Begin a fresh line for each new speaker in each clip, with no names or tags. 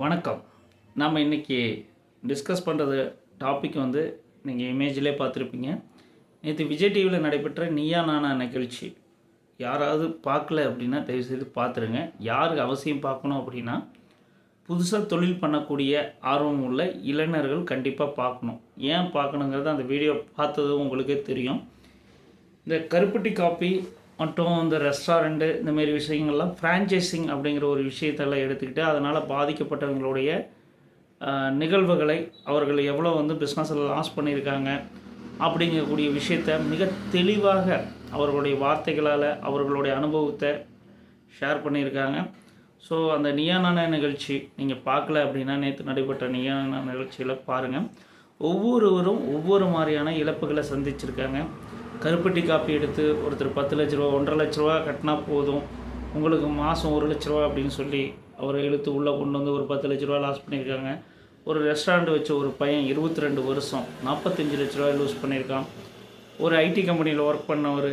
வணக்கம். நம்ம இன்றைக்கி டிஸ்கஸ் பண்ணுறது டாபிக் வந்து நீங்கள் இமேஜிலே பார்த்துருப்பீங்க. நேற்று விஜய் டிவியில் நடைபெற்ற நீயா நானா நிகழ்ச்சி. யாராவது பார்க்கல அப்படின்னா தயவுசெய்து பார்த்துருங்க. யாருக்கு அவசியம் பார்க்கணும் அப்படின்னா புதுசாக தொழில் பண்ணக்கூடிய ஆர்வம் உள்ள இளைஞர்கள் கண்டிப்பாக பார்க்கணும். ஏன் பார்க்கணுங்கிறது அந்த வீடியோ பார்த்ததும் உங்களுக்கே தெரியும். இந்த கருப்பட்டி காப்பி மற்றும் இந்த ரெஸ்டாரண்ட்டு இந்தமாரி விஷயங்கள்லாம் ஃப்ரான்ச்சைசிங் அப்படிங்கிற ஒரு விஷயத்தெல்லாம் எடுத்துக்கிட்டு அதனால் பாதிக்கப்பட்டவங்களுடைய நிகழ்வுகளை அவர்கள் எவ்வளோ வந்து பிஸ்னஸில் லாஸ் பண்ணியிருக்காங்க அப்படிங்கக்கூடிய விஷயத்த மிக தெளிவாக அவர்களுடைய வார்த்தைகளால் அவர்களுடைய அனுபவத்தை ஷேர் பண்ணியிருக்காங்க. ஸோ அந்த நியானான நிகழ்ச்சி நீங்கள் பார்க்கல அப்படின்னா நேற்று நடைபெற்ற நியானான நிகழ்ச்சியில் பாருங்கள் ஒவ்வொருவரும் ஒவ்வொரு மாதிரியான இழப்புகளை சந்திச்சிருக்காங்க. கருப்பட்டி காப்பி எடுத்து ஒருத்தர் பத்து லட்ச ரூபா ஒன்றரை லட்ச ரூபா கட்டினா போதும். உங்களுக்கு மாதம் ஒரு லட்ச ரூபா அப்படின்னு சொல்லி அவரை இழுத்து உள்ளே கொண்டு வந்து ஒரு பத்து லட்ச ரூபா லாஸ் பண்ணியிருக்காங்க. ஒரு ரெஸ்டாரண்ட் வச்ச ஒரு பையன் இருபத்தி ரெண்டு வருஷம் நாற்பத்தஞ்சு லட்ச ரூபா லூஸ் பண்ணியிருக்கான். ஒரு ஐடி கம்பெனியில் ஒர்க் பண்ணவர்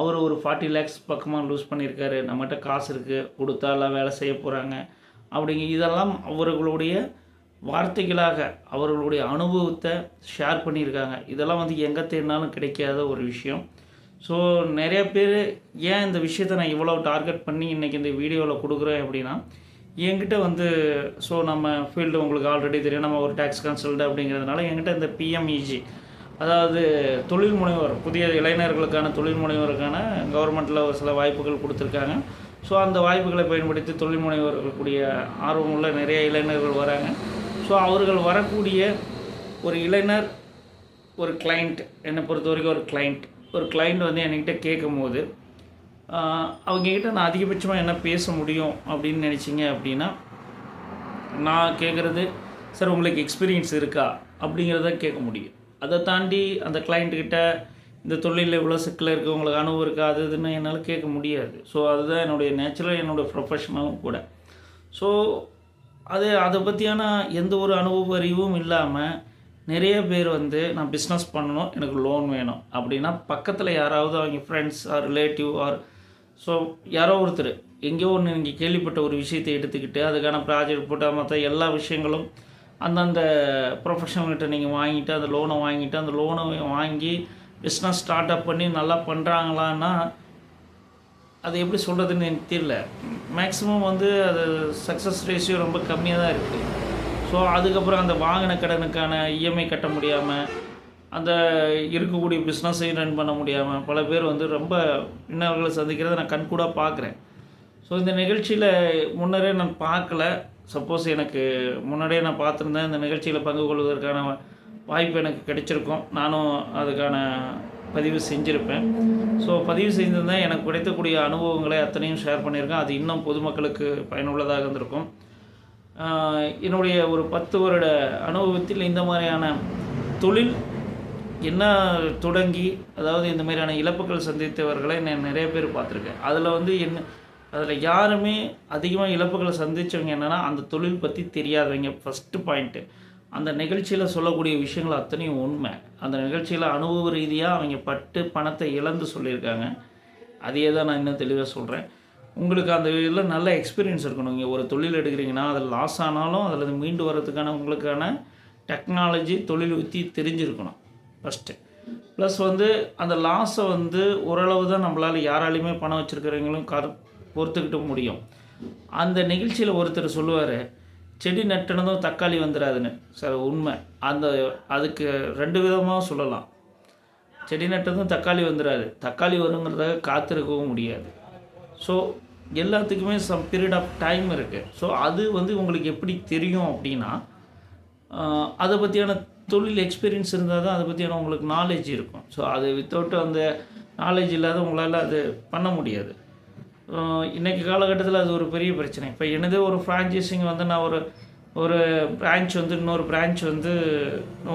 அவர் ஒரு ஃபார்ட்டி லேக்ஸ் பக்கமாக லூஸ் பண்ணியிருக்காரு. நம்மகிட்ட காசு இருக்குது கொடுத்தா எல்லாம் வேலை செய்ய போகிறாங்க அப்படிங்க இதெல்லாம் அவர்களுடைய வார்த்தைகளாக அவர்களுடைய அனுபவத்தை ஷேர் பண்ணியிருக்காங்க. இதெல்லாம் வந்து எங்கே தேடினாலும் கிடைக்காத ஒரு விஷயம். ஸோ நிறைய பேர் ஏன் இந்த விஷயத்தை நான் இவ்வளோ டார்கெட் பண்ணி இன்றைக்கி இந்த வீடியோவில் கொடுக்குறேன் அப்படின்னா என்கிட்ட வந்து ஸோ நம்ம ஃபீல்டு உங்களுக்கு ஆல்ரெடி தெரியும். நம்ம ஒரு டேக்ஸ் கன்சல்ட் அப்படிங்கிறதுனால என்கிட்ட இந்த பிஎம்இஜி அதாவது தொழில் முனைவர் புதிய இளைஞர்களுக்கான தொழில் முனைவருக்கான கவர்மெண்ட்டில் ஒரு சில வாய்ப்புகள் கொடுத்துருக்காங்க. ஸோ அந்த வாய்ப்புகளை பயன்படுத்தி தொழில் முனைவோர்களுடைய ஆர்வமுள்ள நிறைய இளைஞர்கள் வராங்க. ஸோ அவர்கள் வரக்கூடிய ஒரு இளைஞர் ஒரு கிளைண்ட் என்னை பொறுத்த வரைக்கும் ஒரு கிளைண்ட் ஒரு கிளைண்ட் வந்து என்கிட்ட கேட்கும்போது போது அவங்கக்கிட்ட நான் அதிகபட்சமாக என்ன பேச முடியும்? அப்படின்னு நினச்சிங்க அப்படின்னா நான் கேட்குறது சார் உங்களுக்கு எக்ஸ்பீரியன்ஸ் இருக்கா? அப்படிங்கிறத கேட்க முடியும். அதை தாண்டி அந்த கிளைண்ட்டுக்கிட்ட இந்த தொழிலில் இவ்வளோ சிக்கல் இருக்குது உங்களுக்கு அனுபவம் இருக்கா? அது இதுன்னு என்னால் கேட்க முடியாது. ஸோ அதுதான் என்னுடைய நேச்சுரல் என்னுடைய ப்ரொஃபஷனலும் கூட. ஸோ அது அதை பற்றியான எந்த ஒரு அனுபவ அறிவும் இல்லாமல் நிறைய பேர் வந்து நான் பிஸ்னஸ் பண்ணணும் எனக்கு லோன் வேணும். அப்படின்னா பக்கத்தில் யாராவது அவங்க friends or relative or so யாரோ ஒருத்தர் எங்கேயோ ஒன்று நீங்கள் கேள்விப்பட்ட ஒரு விஷயத்தை எடுத்துக்கிட்டு அதுக்கான ப்ராஜெக்ட் போட்டால் மற்ற எல்லா விஷயங்களும் அந்தந்த ப்ரொஃபஷனல்கிட்ட நீங்கள் வாங்கிட்டு அந்த லோனை வாங்கிட்டு அந்த லோனை வாங்கி பிஸ்னஸ் ஸ்டார்ட் அப் பண்ணி நல்லா பண்ணுறாங்களான்னா அது எப்படி சொல்கிறதுன்னு எனக்கு தெரியல. மேக்ஸிமம் வந்து அது சக்ஸஸ் ரேஷியோ ரொம்ப கம்மியாக தான் இருக்குது ஸோ அதுக்கப்புறம் அந்த வாங்கின கடனுக்கான இஎம்ஐ கட்ட முடியாமல் அந்த இருக்கக்கூடிய பிஸ்னஸையும் ரன் பண்ண முடியாமல் பல பேர் வந்து ரொம்ப இன்னவர்களை சந்திக்கிறத நான் கண்கூடாக பார்க்குறேன். ஸோ இந்த நிகழ்ச்சியில் முன்னரே நான் பார்க்கல. சப்போஸ் எனக்கு முன்னாடியே நான் பார்த்துருந்தேன். இந்த நிகழ்ச்சியில் பங்கு கொள்வதற்கான வாய்ப்பு எனக்கு கிடைச்சிருக்கும். நானும் அதுக்கான பதிவு செஞ்சுருப்பேன். ஸோ பதிவு செய்திருந்தேன் எனக்கு கிடைக்கக்கூடிய அனுபவங்களை அத்தனையும் ஷேர் பண்ணியிருக்கேன். அது இன்னும் பொதுமக்களுக்கு பயனுள்ளதாக இருந்திருக்கும். என்னுடைய ஒரு பத்து வருட அனுபவத்தில் இந்த மாதிரியான தொழில் என்ன தொடங்கி அதாவது இந்த மாதிரியான இழப்புகள் சந்தித்தவர்களை நான் நிறைய பேர் பார்த்துருக்கேன். அதில் வந்து என்ன அதில் யாருமே அதிகமாக இழப்புகளை சந்தித்தவங்க என்னென்னா அந்த தொழில் பற்றி தெரியாதவங்க. ஃபஸ்ட்டு பாயிண்ட்டு அந்த நிகழ்ச்சியில் சொல்லக்கூடிய விஷயங்கள் அத்தனையும் உண்மை. அந்த நிகழ்ச்சியில் அனுபவ ரீதியாக அவங்க பட்டு பணத்தை இழந்து சொல்லியிருக்காங்க. அதையே தான் நான் இன்னும் தெளிவாக சொல்கிறேன் உங்களுக்கு அந்த இதில் நல்ல எக்ஸ்பீரியன்ஸ் இருக்கணும். நீங்கள் ஒரு தொழில் எடுக்கிறீங்கன்னா அதில் லாஸ் ஆனாலும் அதில் மீண்டு வர்றதுக்கான உங்களுக்கான டெக்னாலஜி தொழில் உத்தி தெரிஞ்சிருக்கணும். ஃபஸ்ட்டு ப்ளஸ் வந்து அந்த லாஸை வந்து ஓரளவு தான் நம்மளால் யாராலையுமே பணம் வச்சுருக்கிறவங்களும் கரு பொறுத்துக்கிட்டு முடியும். அந்த நிகழ்ச்சியில் ஒருத்தர் சொல்லுவார் செடி நட்டுனதும் தக்காளி வந்துடாதுன்னு சார் உண்மை. அந்த அதுக்கு ரெண்டு விதமாக சொல்லலாம். செடி நட்டதும் தக்காளி வந்துடாது தக்காளி வருங்கிறதாக காத்திருக்கவும் முடியாது. ஸோ எல்லாத்துக்குமே சம் பீரியட் ஆஃப் டைம் இருக்குது ஸோ அது வந்து உங்களுக்கு எப்படி தெரியும் அப்படின்னா அதை பற்றியான தொழில் எக்ஸ்பீரியன்ஸ் இருந்தால் தான் அதை பற்றியான உங்களுக்கு நாலேஜ் இருக்கும். ஸோ அது வித்தவுட் அந்த நாலேஜ் இல்லாத உங்களால் அது பண்ண முடியாது. இன்றைக்கி காலகட்டத்தில் அது ஒரு பெரிய பிரச்சனை. இப்போ எனது ஒரு ஃப்ரான்ச்சைசிங் வந்து நான் ஒரு ஒரு பிரான்ச் வந்து இன்னொரு பிரான்ச் வந்து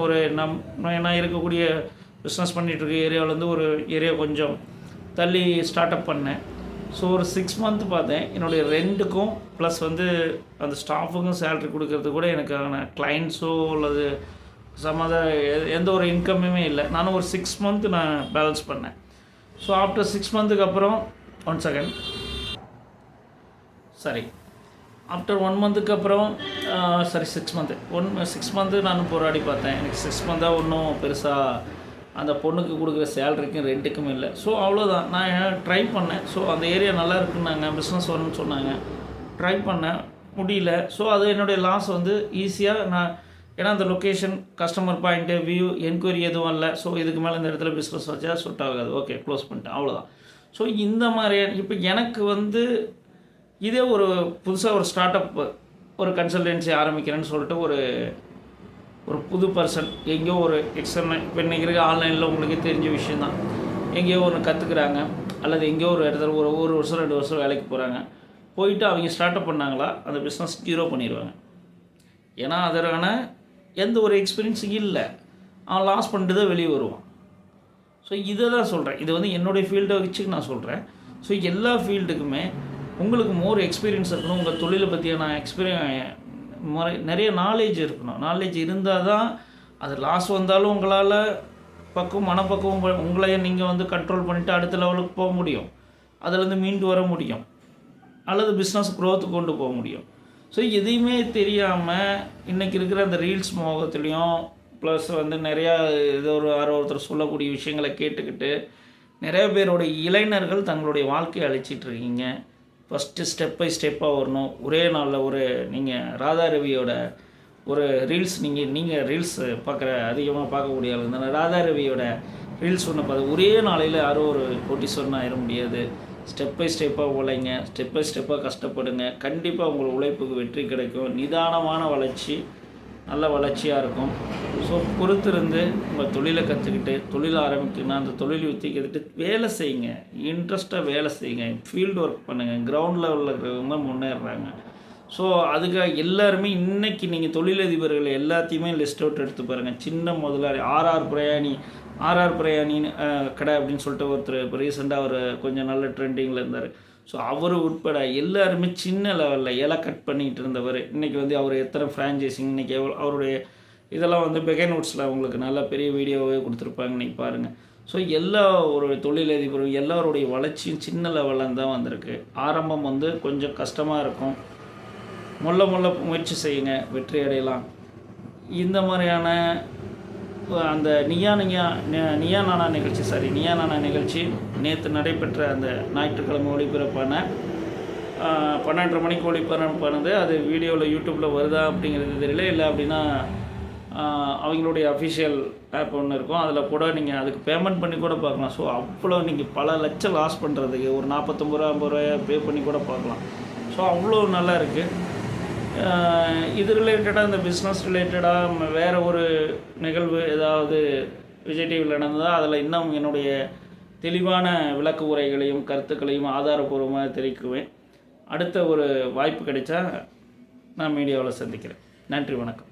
ஒரு நம் நான் இருக்கக்கூடிய பிஸ்னஸ் பண்ணிகிட்ருக்க ஏரியாவிலேருந்து ஒரு ஏரியா கொஞ்சம் தள்ளி ஸ்டார்ட் அப் பண்ணேன். ஸோ ஒரு சிக்ஸ் மந்த் பார்த்தேன். என்னுடைய ரெண்டுக்கும் ப்ளஸ் வந்து அந்த ஸ்டாஃபுக்கும் சேலரி கொடுக்கறது கூட எனக்கான கிளைண்ட்ஸோ அல்லது சம்மத எந்த ஒரு இன்கம்முமே இல்லை. நானும் ஒரு சிக்ஸ் மந்த் நான் பேலன்ஸ் பண்ணேன். ஸோ ஆஃப்டர் சிக்ஸ் மந்த்துக்கு அப்புறம் ஒன் செகண்ட் சரி ஆஃப்டர் ஒன் மந்த்துக்கு அப்புறம் sorry six month one six month நான் போராடி பார்த்தேன். எனக்கு சிக்ஸ் மந்த்தாக ஒன்றும் பெருசாக அந்த பொண்ணுக்கு கொடுக்குற சேலரிக்கும் ரெண்ட்டுக்கும் இல்லை. ஸோ அவ்வளோதான் நான் ட்ரை பண்ணேன். ஸோ அந்த ஏரியா நல்லா இருக்குன்னாங்க. பிஸ்னஸ் வரும்னு சொன்னாங்க. ட்ரை பண்ணேன். முடியல. ஸோ அது என்னுடைய லாஸ் வந்து ஈஸியாக நான் ஏன்னா அந்த location customer point view enquiry எதுவும் இல்லை. ஸோ இதுக்கு மேலே இந்த இடத்துல பிஸ்னஸ் வச்சா சுட் ஆகாது. ஓகே க்ளோஸ் பண்ணிட்டேன். அவ்வளோதான் ஸோ இந்த மாதிரி இப்போ எனக்கு வந்து இதே ஒரு புதுசாக ஒரு ஸ்டார்ட் அப் ஒரு கன்சல்டன்சி ஆரம்பிக்கிறேன்னு சொல்லிட்டு ஒரு ஒரு புது பர்சன் எங்கேயோ ஒரு எக்ஸ்டர்னல் இப்போ இன்றைக்கி இருக்க ஆன்லைனில் உங்களுக்கு தெரிஞ்ச விஷயந்தான் எங்கேயோ ஒன்று கற்றுக்குறாங்க அல்லது எங்கேயோ ஒரு இடத்துல ஒரு ஒரு வருஷம் ரெண்டு வருஷம் வேலைக்கு போகிறாங்க போயிட்டு அவங்க ஸ்டார்ட் அப் பண்ணாங்களா அந்த பிஸ்னஸ் ஜீரோ பண்ணிடுவாங்க. ஏன்னா அதற்கான எந்த ஒரு எக்ஸ்பீரியன்ஸும் இல்லை. அவன் லாஸ் பண்ணிட்டு தான் வெளியே வருவான். ஸோ இதை தான் சொல்கிறேன் இது வந்து என்னுடைய ஃபீல்டை வச்சுக்கு நான் சொல்கிறேன் ஸோ எல்லா ஃபீல்டுக்குமே உங்களுக்கு மோர் எக்ஸ்பீரியன்ஸ் இருக்கணும். உங்கள் தொழிலை பற்றியான எக்ஸ்பீரியன் முறை நிறைய நாலேஜ் இருக்கணும். நாலேஜ் இருந்தால் தான் அது லாஸ் வந்தாலும் உங்களால் பக்குவம் மனப்பக்குவம் உங்களையே நீங்கள் வந்து கண்ட்ரோல் பண்ணிவிட்டு அடுத்த லெவலுக்கு போக முடியும். அதுலேருந்து மீண்டு வர முடியும். அல்லது பிஸ்னஸ் க்ரோத்து கொண்டு போக முடியும். ஸோ எதையுமே தெரியாமல் இன்றைக்கி இருக்கிற அந்த ரீல்ஸ் மோகத்துலேயும் ப்ளஸ் வந்து நிறையா ஏதோ ஒரு யாரோ ஒருத்தர் சொல்லக்கூடிய விஷயங்களை கேட்டுக்கிட்டு நிறைய பேரோட இளைஞர்கள் தங்களுடைய வாழ்க்கையை அழிச்சிட்ருக்கீங்க இருக்கீங்க. ஃபஸ்ட்டு ஸ்டெப் பை ஸ்டெப்பாக வரணும். ஒரே நாளில் ஒரு நீங்கள் ராதா ரவியோட ஒரு ரீல்ஸ் நீங்கள் நீங்கள் ரீல்ஸ் பார்க்குற அதிகமாக பார்க்கக்கூடிய ஆள் இருந்தால் ராதா ரவியோட ரீல்ஸ் ஒன்று பார்த்து ஒரே நாளையில் யாரும் ஒரு கோட்டீஸ்வரன் ஆயிட முடியாது. ஸ்டெப் பை ஸ்டெப்பாக உழைங்க. ஸ்டெப் பை ஸ்டெப்பாக கஷ்டப்படுங்க. கண்டிப்பாக உங்கள் உழைப்புக்கு வெற்றி கிடைக்கும். நிதானமான வளர்ச்சி. நல்ல வளர்ச்சியாக இருக்கும். ஸோ பொறுத்திருந்து உங்கள் தொழிலை கற்றுக்கிட்டு தொழில் ஆரம்பிக்கணும்னா அந்த தொழில் யுத்தி கற்றுக்கிட்டு வேலை செய்யுங்க. இன்ட்ரெஸ்ட்டாக வேலை செய்யுங்க. ஃபீல்டு ஒர்க் பண்ணுங்கள் கிரவுண்ட் லெவலில் இருக்கிறவங்க முன்னேறுறாங்க ஸோ அதுக்காக எல்லாருமே இன்றைக்கி நீங்கள் தொழிலதிபர்கள் எல்லாத்தையுமே லிஸ்ட் அவுட் எடுத்து பாருங்கள் சின்ன முதலாளி ஆர்ஆர் பிரயாணி ஆர்ஆர் பிரயாணின்னு கடை அப்படின்னு சொல்லிட்டு ஒருத்தர் இப்போ ரீசெண்டாக அவர் கொஞ்சம் நல்ல ட்ரெண்டிங்கில் இருந்தார். ஸோ அவர் உட்பட எல்லாருமே சின்ன லெவலில் இலை கட் பண்ணிகிட்டு இருந்தவர். இன்றைக்கி வந்து அவர் எத்தனை ஃப்ரான்ச்சைசிங் இன்றைக்கி எவ்வளோ அவருடைய இதெல்லாம் வந்து பெகை நோட்ஸில் அவங்களுக்கு நல்ல பெரிய வீடியோவே கொடுத்துருப்பாங்க இன்றைக்கி பாருங்கள் ஸோ எல்லா ஒரு தொழிலதிபரும் எல்லாருடைய வளர்ச்சியும் சின்ன லெவலில் தான் வந்திருக்கு. ஆரம்பம் வந்து கொஞ்சம் கஷ்டமாக இருக்கும். முள்ள முள்ள முயற்சி செய்யுங்க வெற்றி அடையலாம். இந்த மாதிரியான அந்த நியா நியா நியா நானா நிகழ்ச்சி சாரி நியா நானா நிகழ்ச்சி நேற்று நடைபெற்ற அந்த ஞாயிற்றுக்கிழமை ஒளிபரப்பான பன்னெண்டரை மணிக்கு ஒளிபரப்பானது. அது வீடியோவில் யூடியூப்பில் வருதா அப்படிங்கிறது தெரியல. இல்லை அப்படின்னா அவங்களுடைய அஃபிஷியல் ஆப் ஒன்று இருக்கும். அதில் கூட நீங்கள் அதுக்கு பேமெண்ட் பண்ணி கூட பார்க்கலாம். ஸோ அவ்வளோ நீங்கள் பல லட்சம் லாஸ் பண்ணுறதுக்கு ஒரு நாற்பத்தொம்பது ரூபா ஐம்பது ரூபாய் பே பண்ணி கூட பார்க்கலாம். ஸோ அவ்வளோ நல்லா இருக்குது இது ரிலேட்டடாக இந்த பிஸ்னஸ் ரிலேட்டடாக வேறு ஒரு நிகழ்வு ஏதாவது விஜய் டிவியில் நடந்ததா? அதில் இன்னும் என்னுடைய தெளிவான விளக்கு உரைகளையும் கருத்துக்களையும் ஆதாரபூர்வமாக தெரிவிக்குவேன். அடுத்த ஒரு வாய்ப்பு கிடைச்சா நான் மீடியாவில் சந்திக்கிறேன். நன்றி வணக்கம்.